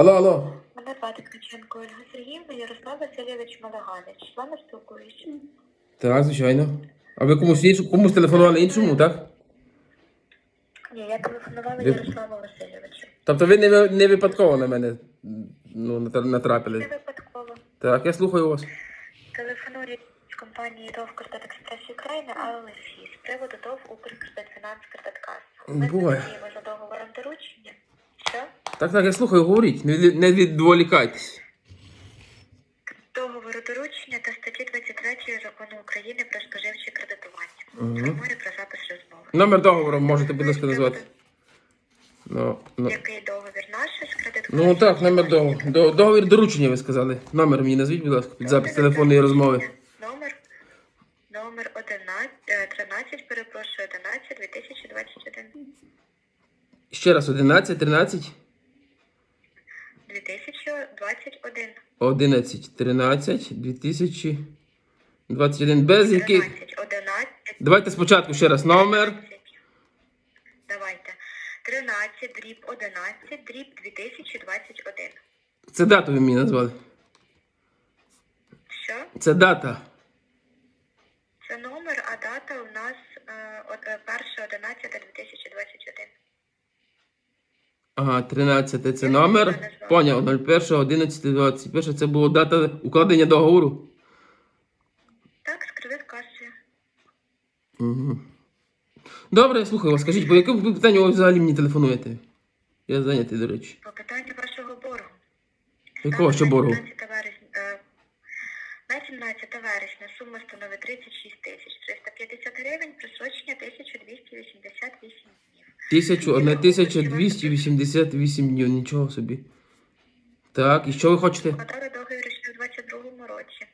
Алло, алло. Мене звати Ткаченко Ольга Сергіївна, Ярослав Васильович Малагалич. З вами спілкуюсь. Так, звичайно. А ви комусь іншому, комусь телефонували іншому, так? Ні, я телефонувала Ви- Ярославу Васильовичу. Тобто ви не, ви- не випадково на мене ну, нат- Не натрапили. випадково. Так, я слухаю вас. Телефоную з компанії ТОВ Кредит Експрес України АЛСІ з приводу ТОВ Укркредитфінанс Кредиткас. Ми Буває. задіємо за договором доручення. Що? Так, так, я слухаю, говоріть, не, не відволікайтесь. Договору доручення та статті 23 Закону України про споживче кредитування. Інформую про запис розмови. Номер договору можете, будь ласка, назвати. Ну, ну. Який договір наш з кредиткасом? ну так, номер договору. Договір доручення ви сказали. Номер мені назвіть, будь ласка, під запис телефонної розмови. Номер, номер 11, е, 13, перепрошую, 11, 2021. Ще раз, 11, 13, 2021. 11, 13, 2021. Без яких. 13, 11. Давайте спочатку ще раз номер. 13. Давайте. 13, дріб 11, дріб 2021. Це дату ви мені назвали. Що? Це дата. Це номер, а дата у нас е, от, е, 1.11.2021. Ага, 13 це номер. Поняв, 01, 11, 21. Це була дата укладення договору. Так, з кредиткасою. Угу. Добре, слухаю вас. Скажіть, по якому питанню ви взагалі мені телефонуєте? Я зайнятий, до речі. По питанню вашого боргу. Якого ще боргу? На 17 вересня, на 17 вересня сума становить 36 тисяч 350 гривень, просрочення 1288 Тисячу, 1288 днів, нічого собі. Так, і що ви хочете? Вкладали договір ще у 22 році.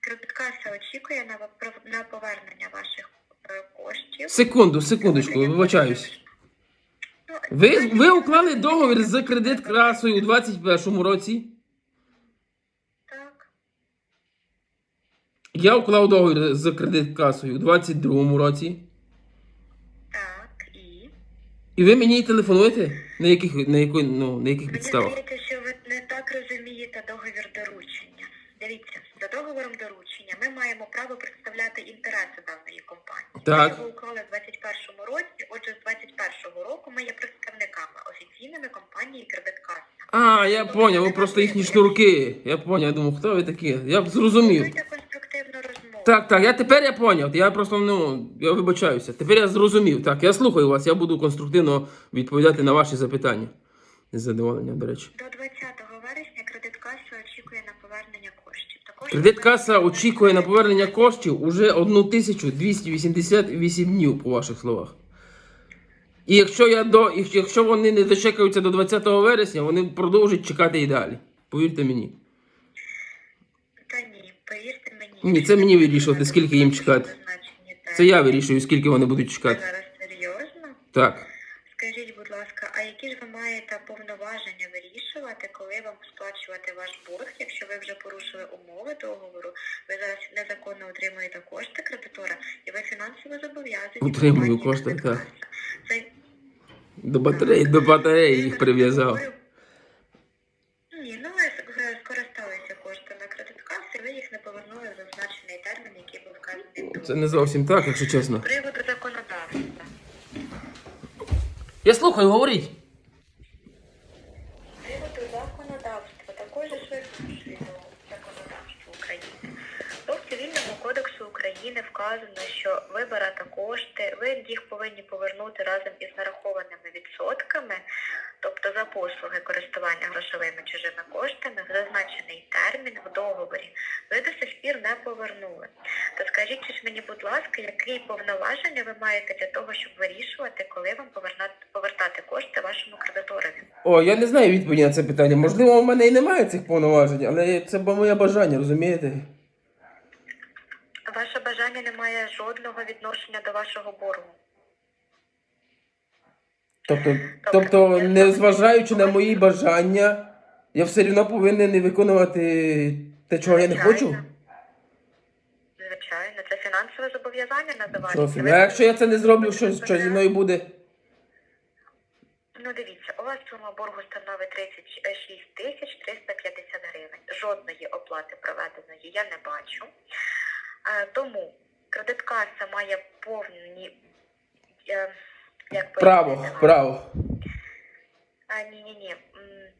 Кредиткаса очікує на, на повернення ваших е, коштів. Секунду, секундочку, вибачаюсь. Ну, Ви, ви уклали договір з кредит красою у 21 році. Так, Я уклав договір з кредит касою у 22 році. І. Ви мені телефонуєте? На яких, на якої, ну, на яких Мені підставах? здається, що ви не так розумієте договір доручення. Дивіться, за договором доручення ми маємо право представляти інтереси даної компанії. Так. Ми його уклали в 21-му році, отже, з 21-го року ми є представниками офіційними компанії Кредиткаса. А, я поняв, ви просто їхні шнурки. Я поняв, я думав, хто ви такі? Я б зрозумів. Так, так, я тепер я поняв. Я просто ну, я вибачаюся. Тепер я зрозумів. Так, я слухаю вас, я буду конструктивно відповідати на ваші запитання. З задоволенням, до речі. До 20 вересня кредиткаса очікує на повернення коштів. Також Кредиткаса очікує на повернення коштів уже 1288 днів, по ваших словах. І якщо я до, якщо вони не дочекаються до 20 вересня, вони продовжать чекати і далі. Повірте мені. Та ні, повірте мені. Ні, це мені вирішувати, скільки їм чекати. Це я вирішую, скільки вони будуть чекати. зараз серйозно? Так. Скажіть, будь ласка, а які ж ви маєте повноваження вирішувати, коли вам сплачувати ваш борг, якщо ви вже порушили умови договору, ви зараз незаконно отримуєте кошти кредитора, і ви фінансово зобов'язані. Утримую кошти, так. Це До батареї, до батареї їх прив'язав. Ні, ну ви с- ви скористалися коштами кредиткаси, ви їх не повернули в зазначений термін, який був вказаний. в Це не зовсім так, якщо чесно. З приводу законодавства. Я слухаю, говоріть. З приводу законодавства, також ж ви порушуєте законодавство України. Бо в Цивільному кодексу України вказано, що ви берете кошти, ви їх повинні повернути разом із нарахованими відсотками, тобто за послуги користування грошовими чужими коштами в зазначений термін в договорі. Ви до сих пір не повернули. То скажіть ж мені, будь ласка, які повноваження ви маєте для того, щоб вирішувати, коли вам повертати кошти вашому кредиторові? О, я не знаю відповіді на це питання. Можливо, у мене і немає цих повноважень, але це моє бажання, розумієте? Ваше бажання не має жодного відношення до вашого боргу. Тобто, тобто, не зважаючи на мої бажання, я все одно повинен виконувати те, чого я не хочу. Звичайно. Звичайно, це фінансове зобов'язання називається. А якщо я це не зроблю, що, що зі мною буде? Ну дивіться, у вас сума боргу становить 36 тисяч 350 гривень. Жодної оплати проведеної я не бачу. Тому кредиткаса має повні е, як Право, право. А, ні, ні, ні.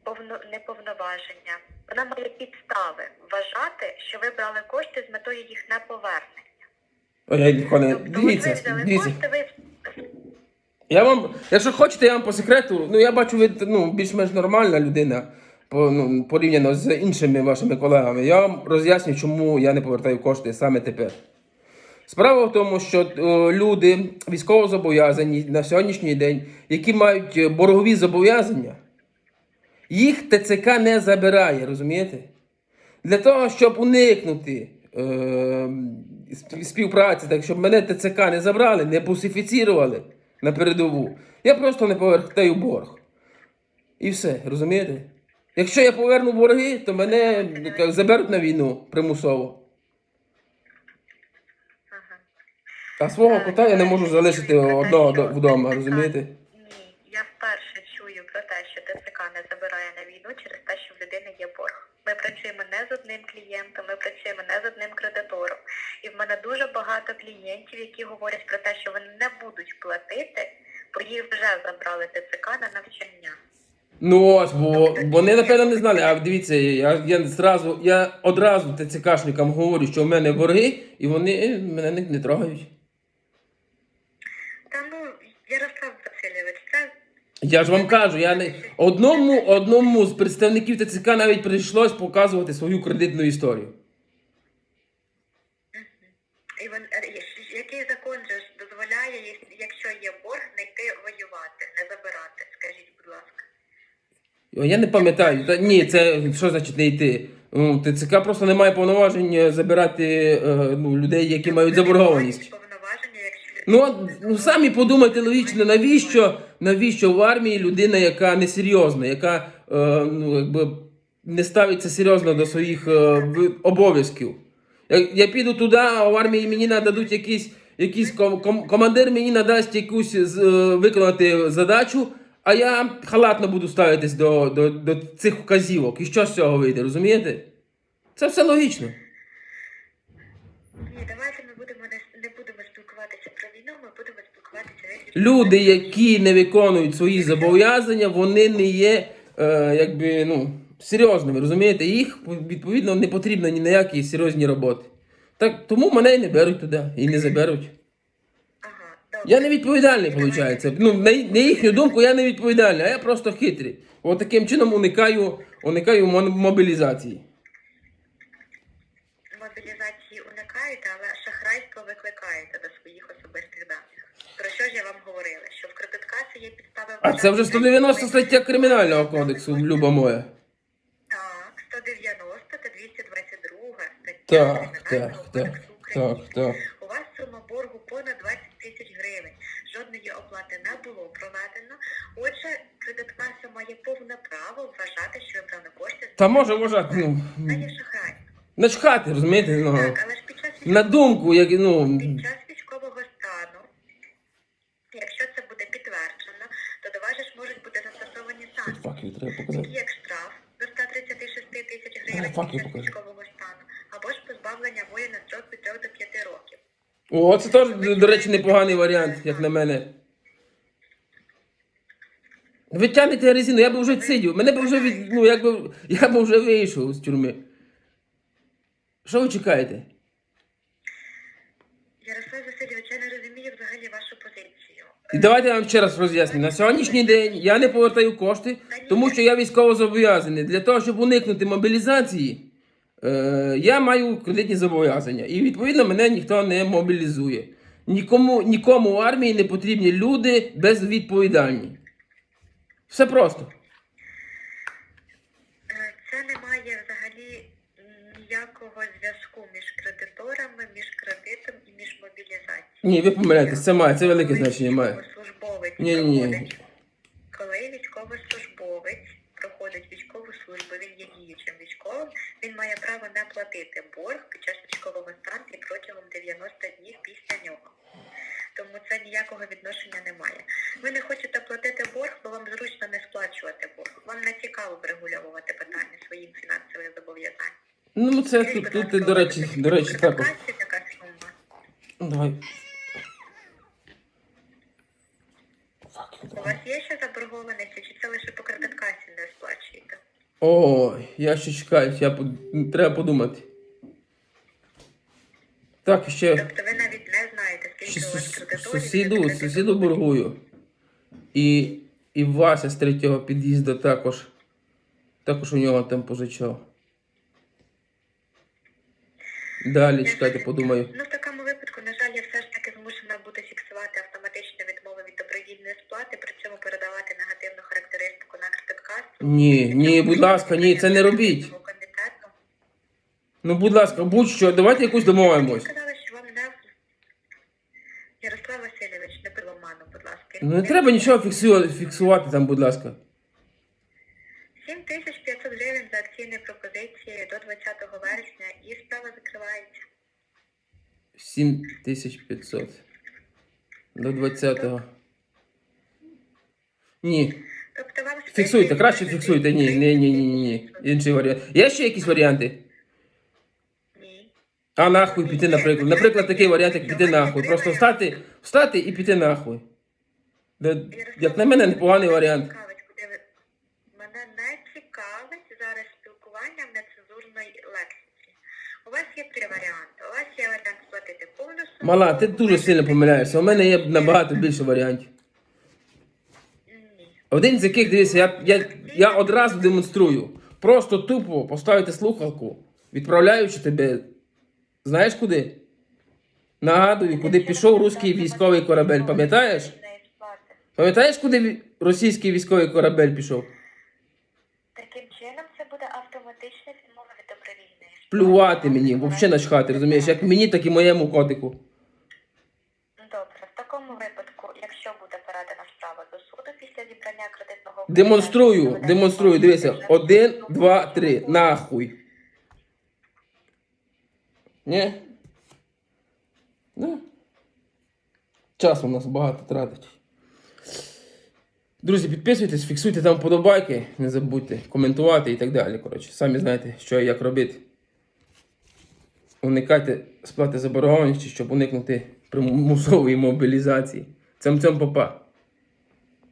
Повно не повноваження. Вона має підстави вважати, що ви брали кошти з метою їх неповернення. Ой, я ніколи не. Тобто, от ви Дивіться, взяли дивіться. кошти, ви Я вам, якщо хочете, я вам по секрету, ну я бачу, ви ну, більш-менш нормальна людина ну, порівняно з іншими вашими колегами. Я вам роз'ясню, чому я не повертаю кошти саме тепер. Справа в тому, що е, люди військовозобов'язані на сьогоднішній день, які мають боргові зобов'язання, їх ТЦК не забирає, розумієте? Для того, щоб уникнути е, співпраці, так щоб мене ТЦК не забрали, не пусифіцірували на передову, я просто не повертаю борг. І все, розумієте? Якщо я поверну борги, то мене заберуть на війну примусово. А свого кота я не можу залишити одного вдома, розумієте? Ні, я вперше чую про те, що ТЦК не забирає на війну через те, що в людини є борг. Ми працюємо не з одним клієнтом, ми працюємо не з одним кредитором. І в мене дуже багато клієнтів, які говорять про те, що вони не будуть платити, бо їх вже забрали ТЦК на навчання. Ну ось, бо вони напевно не знали. А дивіться, я, я зразу, я одразу ТЦКшникам говорю, що в мене борги, і вони мене не, не трогають. Та ну, Ярослав Васильович, це Я ж вам кажу, я не одному одному з представників ТЦК навіть прийшлось показувати свою кредитну історію. і він, е, який закон же дозволяє, якщо є борг, не йти воювати, не забирати, скажіть, будь ласка. О, Я не пам'ятаю. Та ні, це що значить не йти? Ну, ТЦК просто не має повноважень е, забирати е, ну, людей, які мають заборгованість. Ну, от, ну самі подумайте логічно, навіщо, навіщо в армії людина, яка несерйозна, яка е, ну, якби не ставиться серйозно до своїх е, обов'язків. Я, я піду туди, а в армії мені нададуть якийсь, якийсь ком, ком- командир мені надасть якусь з- е, виконати задачу, а я халатно буду ставитись до, до, до цих вказівок. І що з цього вийде, розумієте? Це все логічно. ні, давайте ми будемо не, не будемо спілкуватися про війну, ми будемо спілкуватися. Люди, які не виконують свої зобов'язання, вони не є е, якби, ну, серйозними, розумієте? Їх відповідно не потрібно ні на які серйозні роботи. Так, тому мене і не беруть туди і не заберуть. Я не відповідальний, виходить. Ну, на, на їхню думку, я не відповідальний, а я просто хитрий. От таким чином уникаю, уникаю мобілізації. Мобілізації уникаєте, але шахрайство викликаєте до своїх особистих даних. Про що ж я вам говорила? Що в кредиткасі є підстави А це вже 190 стаття Кримінального кодексу, люба моя. Так, 190 та 222 стаття Так, Кримінального так, так, кодексу України. так, так. У вас сума боргу понад 20 тисяч гривень. Жодної не було проведено. Отже, кредиткаса має повне право вважати, що ви кошти Та може вважати, ну, начхати, розумієте? Ну, Так, але ж під час на думку, як, ну, Під час військового стану, якщо це буде підтверджено, то до вас ж можуть бути застосовані санкції, такі як штраф до 136 тисяч гривень під час військового стану, або ж позбавлення волі на строк від 3 до 5 років. О, це теж, до речі, непоганий варіант, як на мене. Ви тянете резину, я би вже сидів. Мене б вже від. Ну, якби. Я б вже вийшов з тюрми. Що ви чекаєте? Ярослав Васильович, я не розумію взагалі вашу позицію. І давайте я вам ще раз роз'ясню. На сьогоднішній день я не повертаю кошти, тому що я військово зобов'язаний. Для того, щоб уникнути мобілізації, е, я маю кредитні зобов'язання. І відповідно мене ніхто не мобілізує. Нікому, нікому в армії не потрібні люди безвідповідальні. Все просто. Е, Це не має взагалі ніякого зв'язку між кредиторами, між кредитом і між мобілізацією. Ні, ви помиляєтесь, це має, це велике значення має. Військовослужбовець Ні, ні, ні. коли військовослужбовець проходить військову службу, він є діючим військовим, він має право не платити борг під час військового стану і протягом 90 днів після нього. тому це ніякого відношення не має. Ви не хочете платити борг, бо вам зручно не сплачувати борг. Вам не цікаво врегульовувати питання своїм фінансовим зобов'язанням. Ну, це тут, тут, до речі, до речі, також. сума? Давай. У вас є ще заборгованості, чи це лише по кредиткасі не сплачуєте? Ой, я ще чекаю, я треба подумати. Так, ще, Тобто ви навіть не знаєте, ще скільки у вас кредиторів. сусіду, сусіду боргую. І, і Вася з третього під'їзду також. Також у нього там позичав. Далі чекайте, подумаю. Ну, в такому випадку, на жаль, я все ж таки змушена буду фіксувати автоматичну відмову від добровільної сплати, при цьому передавати негативну характеристику на кредиткасу. Ні, ні, будь ласка, ні, це не робіть. Ну, будь ласка, будь-що, давайте якусь Ви домовимось. сказали, що вам не... Ярослав Васильович, не було ману, будь ласка. Ну, не треба нічого фіксувати, фіксувати там, будь ласка. 7500 гривень за акційні пропозиції до 20 вересня і закривається. 7500. До 20-го. Ні. Тобто вам Фіксуйте, краще фіксуйте. Ні, ні, ні, ні, ні. Інший варіант. Є ще якісь варіанти? Ні. А нахуй піти, наприклад. Наприклад, такий варіант, як піти нахуй. Просто встати, встати і піти нахуй. Де- Як на мене, непоганий варіант. Цікавить, куди ви- Мене не цікавить зараз спілкування в нецензурній лексиці. У вас є три варіанти. У вас є варіант сплатити повну суму. Мала, ти дуже сильно помиляєшся. У мене є набагато більше варіантів. Ні. Один з яких, дивися, я, я, я одразу демонструю. Просто тупо поставити слухалку, відправляючи тебе. Знаєш куди? Нагадую, куди пішов руський військовий корабель, пам'ятаєш? Пам'ятаєш, куди ві- російський військовий корабель пішов? Таким чином це буде автоматична відмова від добровільної. сплати. Плювати мені, взагалі начхати, розумієш, як мені, так і моєму котику. Добре, в такому випадку, якщо буде передана справа до суду після зібрання кредитного Демонструю, демонструю, дивися. Один, два, три. Нахуй. Ні? Ну. Часу у нас багато тратить. Друзі, підписуйтесь, фіксуйте там вподобайки, не забудьте коментувати і так далі. Коротше, самі знаєте, що і як робити. Уникайте сплати заборгованості, щоб уникнути примусової мобілізації. Цим цим попа.